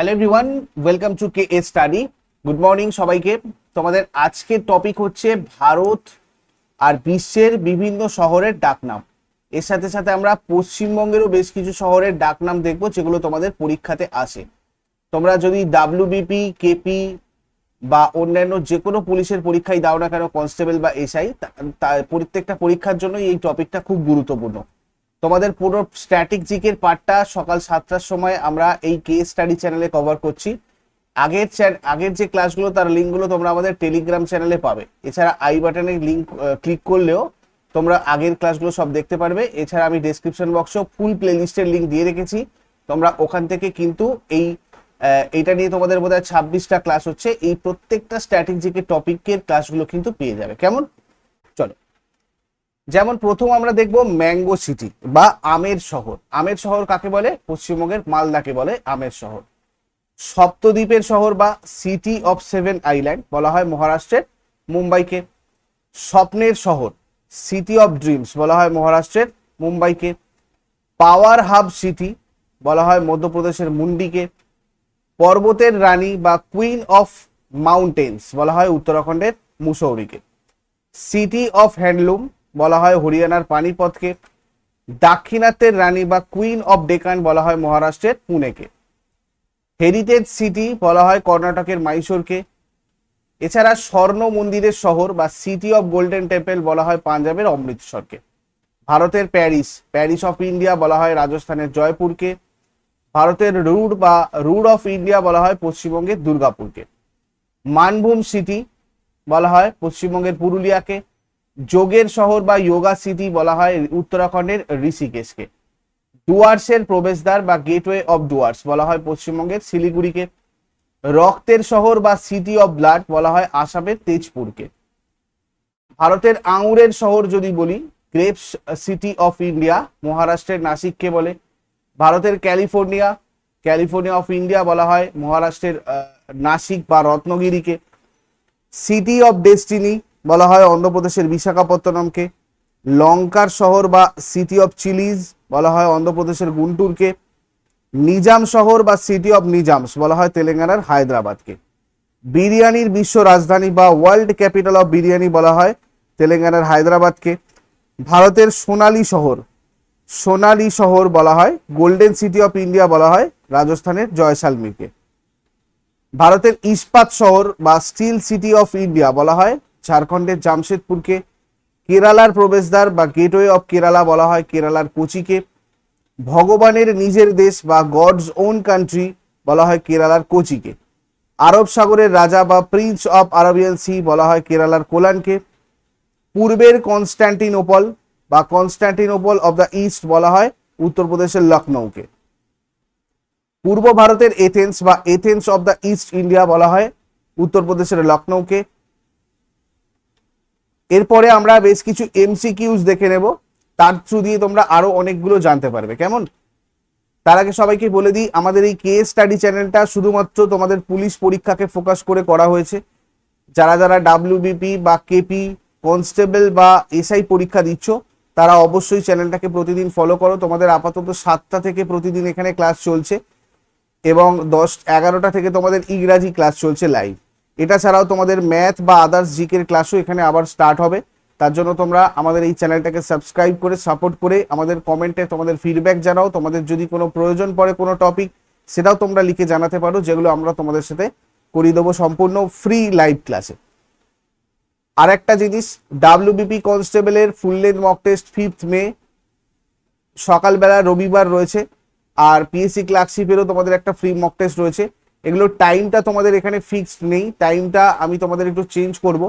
Hello everyone welcome to K A study good morning সবাইকে। তোমাদের আজকের টপিক হচ্ছে ভারত আর বিশ্বের বিভিন্ন শহরের ডাকনাম। এর সাথে সাথে আমরা পশ্চিমবঙ্গেরও বেশ কিছু শহরের ডাকনাম দেখব, যেগুলো তোমাদের পরীক্ষাতে আসে। তোমরা যদি ডাব্লিউবিপি কেপি বা অন্যান্য যে কোনো পুলিশের পরীক্ষায় দাও না কেন, কনস্টেবল বা এসআই প্রত্যেকটা পরীক্ষার জন্য এই টপিকটা খুব গুরুত্বপূর্ণ। তোমাদের পুরো স্ট্যাটিক পার্টটা সকাল সাতটার সময় আমরা এই কে স্টাডি চ্যানেলে কভার করছি। আগের আগের যে ক্লাসগুলো তার লিঙ্কগুলো তোমরা আমাদের টেলিগ্রাম চ্যানেলে পাবে। এছাড়া আই বাটনের লিঙ্ক ক্লিক করলেও তোমরা আগের ক্লাসগুলো সব দেখতে পারবে। এছাড়া আমি ডেসক্রিপশন বক্সেও ফুল প্লেলিস্টের লিঙ্ক দিয়ে রেখেছি। তোমরা ওখান থেকে কিন্তু এই এইটা নিয়ে তোমাদের বোধ হয় ছাব্বিশটা ক্লাস হচ্ছে। এই প্রত্যেকটা স্ট্যাটিক জিকের টপিকের ক্লাসগুলো কিন্তু পেয়ে যাবে। কেমন? যেমন প্রথম আমরা দেখব ম্যাঙ্গো সিটি বা আমের শহর। আমের শহর কাকে বলে? পশ্চিমবঙ্গের মালদাকে বলে আমের শহর। সপ্তদ্বীপের শহর বা সিটি অফ সেভেন আইল্যান্ড বলা হয় মহারাষ্ট্রের মুম্বাইকে। স্বপ্নের শহর সিটি অফ ড্রিমস বলা হয় মহারাষ্ট্রের মুম্বাইকে। পাওয়ার হাব সিটি বলা হয় মধ্যপ্রদেশের মুন্ডিকে। পর্বতের রানী বা কুইন অফ মাউন্টেন্স বলা হয় উত্তরাখণ্ডের মুসৌরিকে। সিটি অফ হ্যান্ডলুম বলা হয় হরিয়ানার পানিপথকে। দাক্ষিণাত্যের রানী বা কুইন অফ ডেকান বলা হয় মহারাষ্ট্রের পুনেকে। হেরিটেজ সিটি বলা হয় কর্ণাটকের মাইসোরকে। এছাড়া স্বর্ণ মন্দিরের শহর বা সিটি অফ গোল্ডেন টেম্পল বলা হয় পাঞ্জাবের অমৃতসরকে। ভারতের প্যারিস প্যারিস অফ ইন্ডিয়া বলা হয় রাজস্থানের জয়পুরকে। ভারতের রুড বা রুড অফ ইন্ডিয়া বলা হয় পশ্চিমবঙ্গের দুর্গাপুরকে। মানভূম সিটি বলা হয় পশ্চিমবঙ্গের পুরুলিয়াকে। যোগের শহর বা যোগা সিটি বলা হয় উত্তরাখণ্ডের ঋষিকেশকে। ডুয়ার্সের প্রবেশদ্বার বা গেটওয়ে অফ ডুয়ার্স বলা হয় পশ্চিমবঙ্গের শিলিগুড়িকে। রক্তের শহর বা সিটি অফ ব্লাড বলা হয় আসামের তেজপুরকে। ভারতের আঙুরের শহর যদি বলি গ্রেপস সিটি অফ ইন্ডিয়া মহারাষ্ট্রের নাসিককে বলে। ভারতের ক্যালিফোর্নিয়া ক্যালিফোর্নিয়া অফ ইন্ডিয়া বলা হয়, মহারাষ্ট্রের নাসিক বা রত্নগিরিকে। সিটি অফ ডেস্টিনি বলা হয় অন্ধ্রপ্রদেশের বিশাখাপত্তনমকে লঙ্কার শহর বা সিটি অফ চিলিজ বলা হয় অন্ধ্রপ্রদেশের গুন্টুরকে নিজাম শহর বা সিটি অফ নিজামস বলা হয় তেলেঙ্গানার হায়দ্রাবাদকে বিরিয়ানির বিশ্ব রাজধানী বা ওয়ার্ল্ড ক্যাপিটাল অফ বিরিয়ানি বলা হয় তেলেঙ্গানার হায়দ্রাবাদকে ভারতের সোনালী শহর সোনালী শহর বলা হয় গোল্ডেন সিটি অফ ইন্ডিয়া বলা হয় রাজস্থানের জয়সালমীরকে ভারতের ইস্পাত শহর বা স্টিল সিটি অফ ইন্ডিয়া বলা হয় ঝাড়খণ্ডের জামশেদপুরকে কেরালার প্রবেশদ্বার বা গেটওয়ে অফ কেরালা বলা হয়, কেরালার কোচিকে। ভগবানের নিজের দেশ বা গডস ওন কান্ট্রি বলা হয় কেরালার কোচিকে। আরব সাগরের রাজা বা প্রিন্স অফ আরবিয়ান সি বলা হয় কেরালার কোলানকে। পূর্বের কনস্ট্যান্টিনোপল বা কনস্ট্যান্টিনোপল অফ দ্য ইস্ট বলা হয় উত্তরপ্রদেশের লখনৌকে। পূর্ব ভারতের এথেন্স বা Athens of the East India বলা হয় উত্তরপ্রদেশের লখনৌকে। এরপরে আমরা বেশ কিছু এমসিকিউজ দেখে নেব। তার থ্রু দিয়ে তোমরা আরও অনেকগুলো জানতে পারবে। কেমন? তার আগে সবাইকে বলে দিই, আমাদের এই কে স্টাডি চ্যানেলটা শুধুমাত্র তোমাদের পুলিশ পরীক্ষাকে ফোকাস করে করা হয়েছে। যারা যারা ডাব্লিউবিপি বা কেপি কনস্টেবল বা এসআই পরীক্ষা দিচ্ছ, তারা অবশ্যই চ্যানেলটাকে প্রতিদিন ফলো করো। তোমাদের আপাতত সাতটা থেকে প্রতিদিন এখানে ক্লাস চলছে এবং দশ এগারোটা থেকে তোমাদের ইংরাজি ক্লাস চলছে লাইভ এটা ছাড়াও তোমাদের ম্যাথ বা আদার্স জিকের ক্লাসও এখানে আবার স্টার্ট হবে। তার জন্য তোমরা আমাদের এই চ্যানেলটাকে সাবস্ক্রাইব করে সাপোর্ট করে আমাদের কমেন্টে তোমাদের ফিডব্যাক জানাও। তোমাদের যদি কোনো প্রয়োজন পড়ে কোনো টপিক সেটাও তোমরা লিখে জানাতে পারো, যেগুলো আমরা তোমাদের সাথে করিয়ে দেবো সম্পূর্ণ ফ্রি লাইভ ক্লাসে আর একটা জিনিস ডাব্লিউবিপি কনস্টেবলের full length mock test fifth May সকালবেলা রবিবার রয়েছে। আর পিএসসি ক্লার্কশিপেরও তোমাদের একটা ফ্রি মক টেস্ট রয়েছে। এগুলোর টাইমটা তোমাদের এখানে ফিক্সড নেই। টাইমটা আমি তোমাদের একটু চেঞ্জ করব।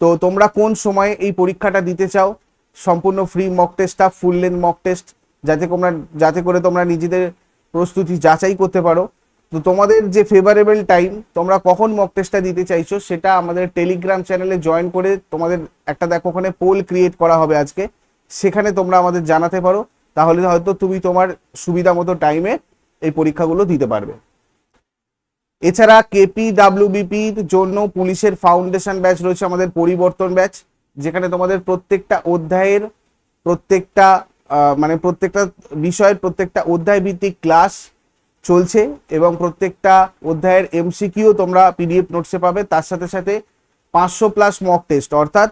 তো তোমরা কোন সময়ে এই পরীক্ষাটা দিতে চাও? সম্পূর্ণ ফ্রি মক টেস্টটা ফুল লেন্থ মক টেস্ট যাতে তোমরা, যাতে করে তোমরা নিজেদের প্রস্তুতি যাচাই করতে পারো। তো তোমাদের যে ফেভারেবল টাইম তোমরা কখন মক টেস্টটা দিতে চাইছো সেটা আমাদের টেলিগ্রাম চ্যানেলে জয়েন করে তোমাদের একটা দেখো ওখানে পোল ক্রিয়েট করা হবে আজকে। সেখানে তোমরা আমাদের জানাতে পারো। তাহলে হয়তো তুমি তোমার সুবিধা মতো টাইমে এই পরীক্ষাগুলো দিতে পারবে। এছাড়া কেপি ডাব্লিউবিপির জন্য পুলিশের ফাউন্ডেশন ব্যাচ রয়েছে আমাদের পরিবর্তন ব্যাচ, যেখানে তোমাদের প্রত্যেকটা অধ্যায়ের প্রত্যেকটা মানে প্রত্যেকটা বিষয়ের প্রত্যেকটা অধ্যায় ভিত্তিক ক্লাস চলছে এবং প্রত্যেকটা অধ্যায়ের এমসিকিউ তোমরা পিডিএফ নোটসে পাবে। তার সাথে সাথে পাঁচশো প্লাস মক টেস্ট, অর্থাৎ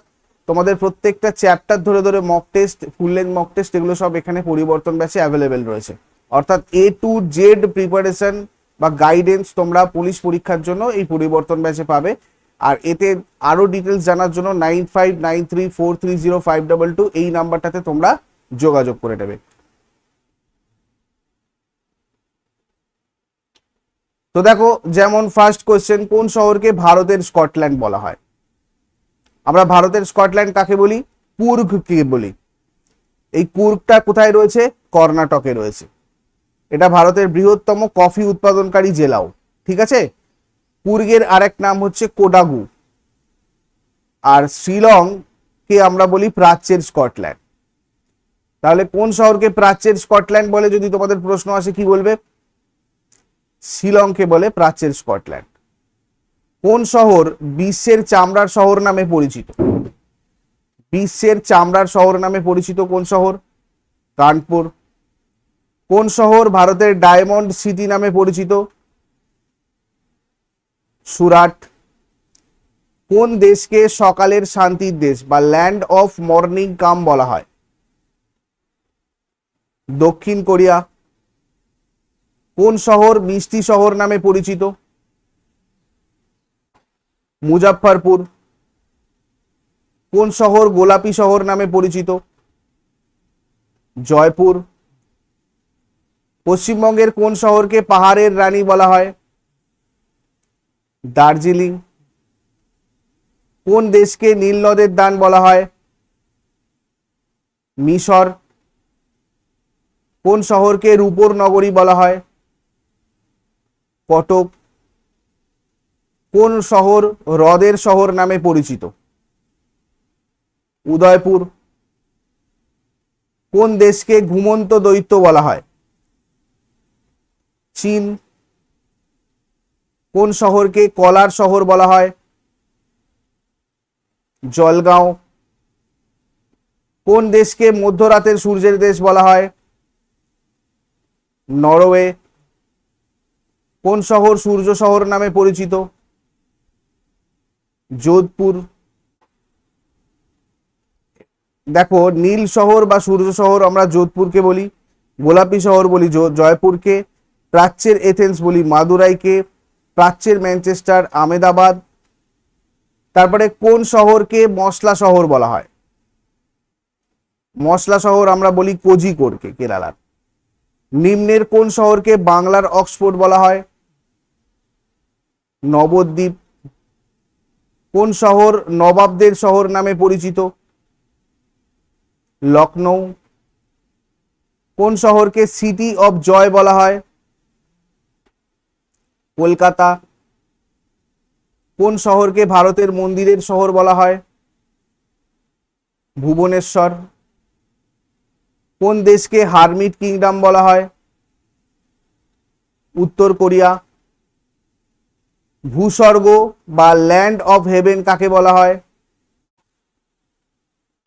তোমাদের প্রত্যেকটা চ্যাপ্টার ধরে ধরে mock test, full length mock test, এগুলো সব এখানে পরিবর্তন ব্যাচে অ্যাভেলেবেল রয়েছে। অর্থাৎ এ টু জেড প্রিপারেশন বা গাইডেন্স তোমরা পুলিশ পরীক্ষার জন্য এই পরিবর্তন ব্যাচে পাবে। আর এতে আরও ডিটেলস জানার জন্য nine five nine three four three zero five double two এই নাম্বারটাতে তোমরা যোগাযোগ করে নেবে। তো দেখো, যেমন ফার্স্ট কোশ্চেন কোন শহরকে ভারতের স্কটল্যান্ড বলা হয়? আমরা ভারতের স্কটল্যান্ড কাকে বলি? কুর্গকে বলি। এই কুর্গটা কোথায় রয়েছে? কর্ণাটকে রয়েছে। এটা ভারতের বৃহত্তম কফি উৎপাদনকারী জেলাও, ঠিক আছে? কুর্গের আরেক নাম হচ্ছে কোডাগু। আর শিলং কে আমরা বলি প্রাচ্যের স্কটল্যান্ড। তাহলে কোন শহরকে প্রাচ্যের স্কটল্যান্ড বলে, যদি তোমাদের প্রশ্ন আসে, কি বলবে? শিলংকে বলে প্রাচ্যের স্কটল্যান্ড। কোন শহর বিশ্বের চামড়ার শহর নামে পরিচিত? বিশ্বের চামড়ার শহর নামে পরিচিত কোন শহর? কানপুর কোন শহর ভারতের ডায়মন্ড সিটি নামে পরিচিত? সুরাট। কোন দেশকে সকালের শান্তির দেশ বা ল্যান্ড অফ মর্নিং কাম বলা হয়? দক্ষিণ কোরিয়া। কোন শহর মিষ্টি শহর নামে পরিচিত? মুজাফফরপুর। কোন শহর গোলাপি শহর নামে পরিচিত? জয়পুর। পশ্চিমবঙ্গের কোন শহরকে পাহাড়ের রানী বলা হয়? দার্জিলিং। কোন দেশকে নীল নদের দান বলা হয়? মিশর। কোন শহরকে রূপোর নগরী বলা হয়? কটক। কোন শহর হ্রদের শহর নামে পরিচিত? উদয়পুর। কোন দেশকে ঘুমন্ত দৈত্য বলা হয়? চীন, কোন শহরকে কলার শহর বলা হয়? জলগাঁও। কোন দেশকে মধ্যরাতের সূর্যের দেশ বলা হয়? নরওয়ে। কোন শহর সূর্য শহর নামে পরিচিত? যোধপুর। দেখো, নীল শহর বা সূর্য শহর আমরা যোধপুরকে বলি, গোলাপি শহর বলি জয়পুরকে। প্রাচ্যের এথেন্স বলি মাদুরাইকে, প্রাচ্যের ম্যানচেস্টার আমেদাবাদ তারপরে কোন শহরকে মশলা শহর বলা হয়? মশলা শহর আমরা বলি কোজিকোড়কে, কেরালার। নিম্নের কোন শহরকে বাংলার অক্সফোর্ড বলা হয়? নবদ্বীপ। কোন শহর নবাবদের শহর নামে পরিচিত? লখনৌ কোন শহরকে সিটি অফ জয় বলা হয়? কলকাতা। কোন শহরকে ভারতের মন্দিরের শহর বলা হয়? ভুবনেশ্বর। কোন দেশকে হারমিট কিংডম বলা হয়? উত্তর কোরিয়া। ভূস্বর্গ বা ল্যান্ড অফ হেভেন কাকে বলা হয়?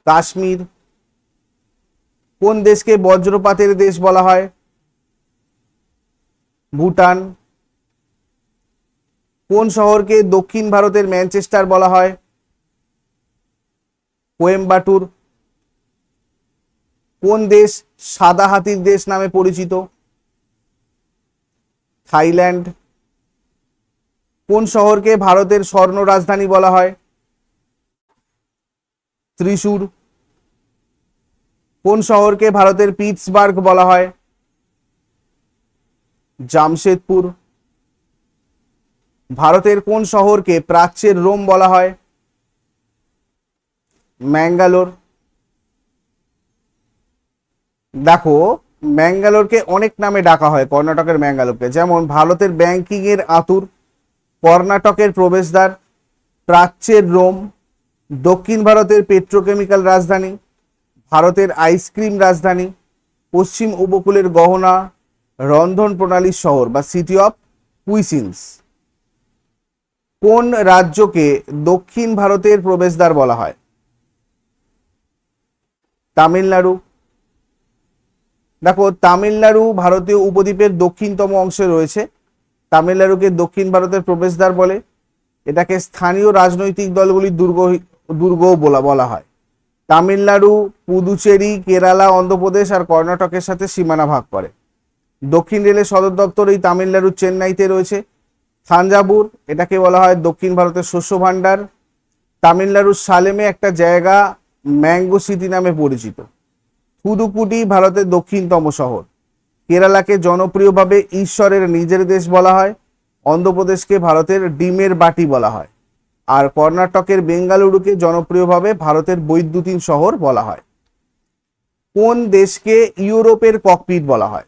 কাশ্মীর। কোন দেশকে বজ্রপাতের দেশ বলা হয়? ভুটান। কোন শহরকে দক্ষিণ ভারতের ম্যানচেস্টার বলা হয়? কোয়েম্বাটুর। কোন দেশ সাদা হাতির দেশ নামে পরিচিত? থাইল্যান্ড। কোন শহরকে ভারতের স্বর্ণ রাজধানী বলা হয়? ত্রিশূর। কোন শহরকে ভারতের পিটসবার্গ বলা হয়? জামশেদপুর। ভারতের কোন শহরকে প্রাচ্যের রোম বলা হয়? ম্যাঙ্গালোর। দেখো, ম্যাঙ্গালোরকে অনেক নামে ডাকা হয়, কর্ণাটকের ম্যাঙ্গালোরকে। যেমন ভারতের ব্যাংকিং আতুর, কর্ণাটকের প্রবেশদ্বার, প্রাচ্যের রোম, দক্ষিণ ভারতের পেট্রোকেমিক্যাল রাজধানী, ভারতের আইসক্রিম রাজধানী, পশ্চিম উপকূলের গহনা, রন্ধন প্রণালীর শহর বা সিটি অফ কুইসিন্স। কোন রাজ্যকে দক্ষিণ ভারতের প্রবেশদ্বার বলা হয়? তামিলনাড়ু। দেখো, তামিলনাড়ু ভারতীয় উপদ্বীপের দক্ষিণতম অংশে রয়েছে। তামিলনাড়ুকে দক্ষিণ ভারতের প্রবেশদ্বার বলে। এটাকে স্থানীয় রাজনৈতিক দলগুলির দুর্গ দুর্গও বলা বলা হয়। তামিলনাড়ু, পুদুচেরি, কেরালা, অন্ধ্রপ্রদেশ আর কর্ণাটকের সাথে সীমানা ভাগ করে। দক্ষিণ রেলের সদর দপ্তর এই তামিলনাড়ুর চেন্নাইতে রয়েছে। থাঞ্জাবুর, এটাকে বলা হয় দক্ষিণ ভারতের শস্য ভাণ্ডার। তামিলনাড়ুর সালেমে একটা জায়গা ম্যাঙ্গো সিটি নামে পরিচিত। থুদুকুটি ভারতের দক্ষিণতম শহর। কেরালাকে জনপ্রিয়ভাবে ঈশ্বরের নিজের দেশ বলা হয়, অন্ধ্রপ্রদেশকে ভারতের ডিমের বাটি বলা হয়। আর কর্ণাটকের বেঙ্গালুরুকে জনপ্রিয়ভাবে ভারতের বৈদ্যুতিন শহর বলা হয়। কোন দেশকে ইউরোপের ককপিট বলা হয়?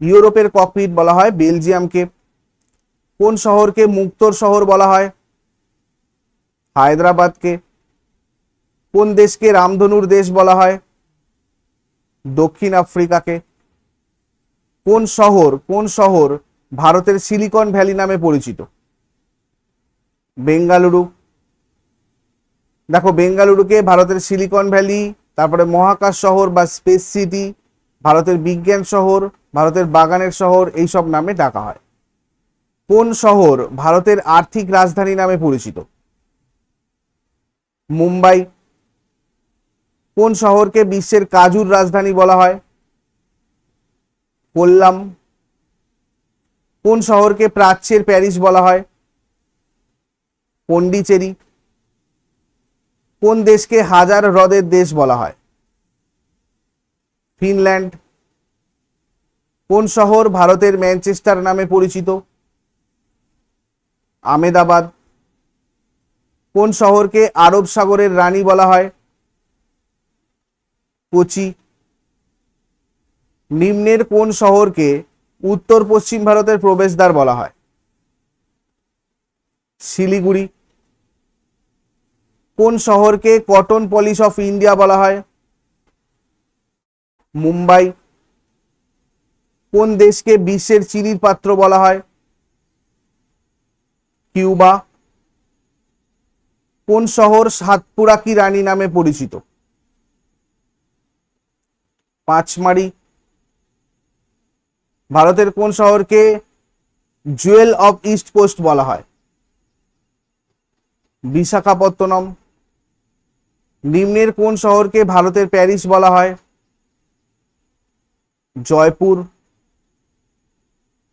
ইউরোপের ককপিট বলা হয় বেলজিয়ামকে। কোন শহরকে মুক্তোর শহর বলা হয়? হায়দ্রাবাদকে। কোন দেশকে রামধনুর দেশ বলা হয়? দক্ষিণ আফ্রিকাকে। কোন শহর কোন শহর ভারতের সিলিকন ভ্যালি নামে পরিচিত? বেঙ্গালুরু। দেখো, বেঙ্গালুরুকে ভারতের সিলিকন ভ্যালি, তারপরে মহাকাশ শহর বা স্পেস সিটি, ভারতের বিজ্ঞান শহর, ভারতের বাগানের শহর, এইসব নামে ডাকা হয়। কোন শহর ভারতের আর্থিক রাজধানী নামে পরিচিত? মুম্বাই। কোন শহরকে বিশ্বের কাজুর রাজধানী বলা হয়? কোল্লাম। কোন শহরকে প্রাচ্যের প্যারিস বলা হয়? পন্ডিচেরি। কোন দেশকে হাজার হ্রদের দেশ বলা হয়? ফিনল্যান্ড। কোন শহর ভারতের ম্যানচেস্টার নামে পরিচিত? আমেদাবাদ কোন শহরকে আরব সাগরের রানী বলা হয়? কোচি। নিম্নের কোন শহরকে উত্তর পশ্চিম ভারতের প্রবেশদ্বার বলা হয়? শিলিগুড়ি। কোন শহরকে কটন পলিশ অফ ইন্ডিয়া বলা হয়? মুম্বাই। কোন দেশকে বিশ্বের চিনির পাত্র বলা হয়? কিউবা কোন শহর সাতপুরা কি রানী নামে পরিচিত? পাঁচমারি ভারতের কোন শহরকে জুয়েল অফ ইস্ট কোস্ট বলা হয়? বিশাখাপত্তনম। নিম্নের কোন শহরকে ভারতের প্যারিস বলা হয়? জয়পুর।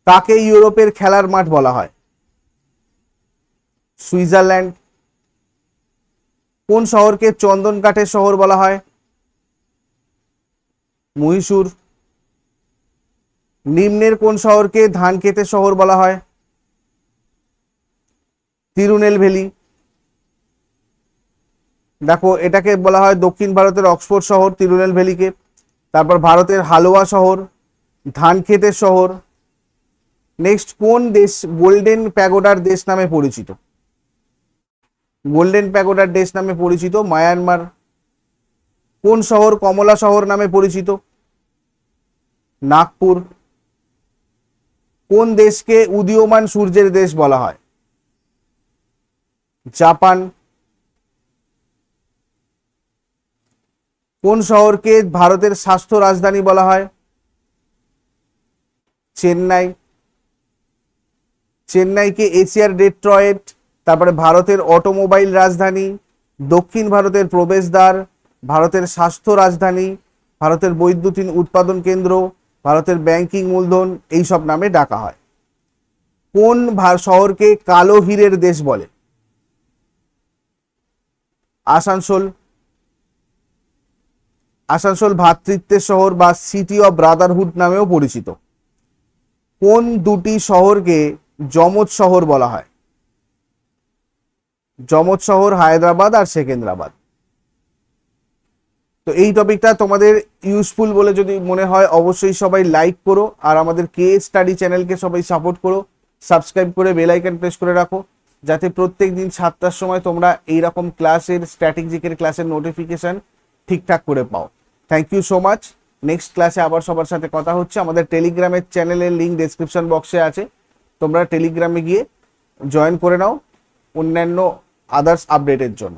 কাকে ইউরোপের খেলার মাঠ বলা হয়। সুইজারল্যান্ড। কোন শহরকে চন্দন কাঠের শহর বলা হয়? মহীশূর। নিম্নের কোন শহরকে ধান খেতের শহর বলা হয়? তিরুনেলভেলি দেখো, এটাকে বলা হয় দক্ষিণ ভারতের অক্সফোর্ড শহর তিরুনেলভেলিকে তারপর ভারতের হালুয়া শহর ধান খেতের শহর। নেক্সট, কোন দেশ গোল্ডেন প্যাগোডার দেশ নামে পরিচিত? গোল্ডেন প্যাগোডার দেশ নামে পরিচিত মায়ানমার কোন শহর? কমলা শহর নামে পরিচিত, নাগপুর কোন দেশকে উদীয়মান সূর্যের দেশ বলা হয়? জাপান কোন শহরকে ভারতের স্বাস্থ্য রাজধানী বলা হয়? চেন্নাই। চেন্নাইকে এশিয়ার ডেট্রয়েট তারপরে ভারতের অটোমোবাইল রাজধানী, দক্ষিণ ভারতের প্রবেশদ্বার, ভারতের স্বাস্থ্য রাজধানী, ভারতের বৈদ্যুতিন উৎপাদন কেন্দ্র, ভারতের ব্যাংকিং মূলধন, এইসব নামে ডাকা হয়। কোন শহরকে কালো হীরের দেশ বলে? আসানসোল। আসানসোল ভ্রাতৃত্বের শহর বা সিটি অব ব্রাদারহুড নামেও পরিচিত। কোন দুটি শহরকে যমজ শহর বলা হয়? যমজ শহর, হায়দ্রাবাদ আর সেকেন্দ্রাবাদ। তো এই টপিকটা তোমাদের ইউজফুল বলে যদি মনে হয়, অবশ্যই সবাই লাইক করো আর আমাদের কে স্টাডি চ্যানেলকে সবাই সাপোর্ট করো। সাবস্ক্রাইব করে বেল আইকন প্রেস করে রাখো, যাতে প্রত্যেক দিন সাতটার সময় তোমরা এইরকম ক্লাসের স্ট্র্যাটেজিকের ক্লাসের নোটিফিকেশন ঠিকঠাক করে পাও। Thank you so much next ক্লাসে আবার সবার সাথে কথা হচ্ছে। আমাদের টেলিগ্রামের চ্যানেলের লিঙ্ক ডেসক্রিপশন বক্সে আছে। তোমরা টেলিগ্রামে গিয়ে জয়েন করে নাও। অন্যান্য আদার্স আপডেটের জন্য।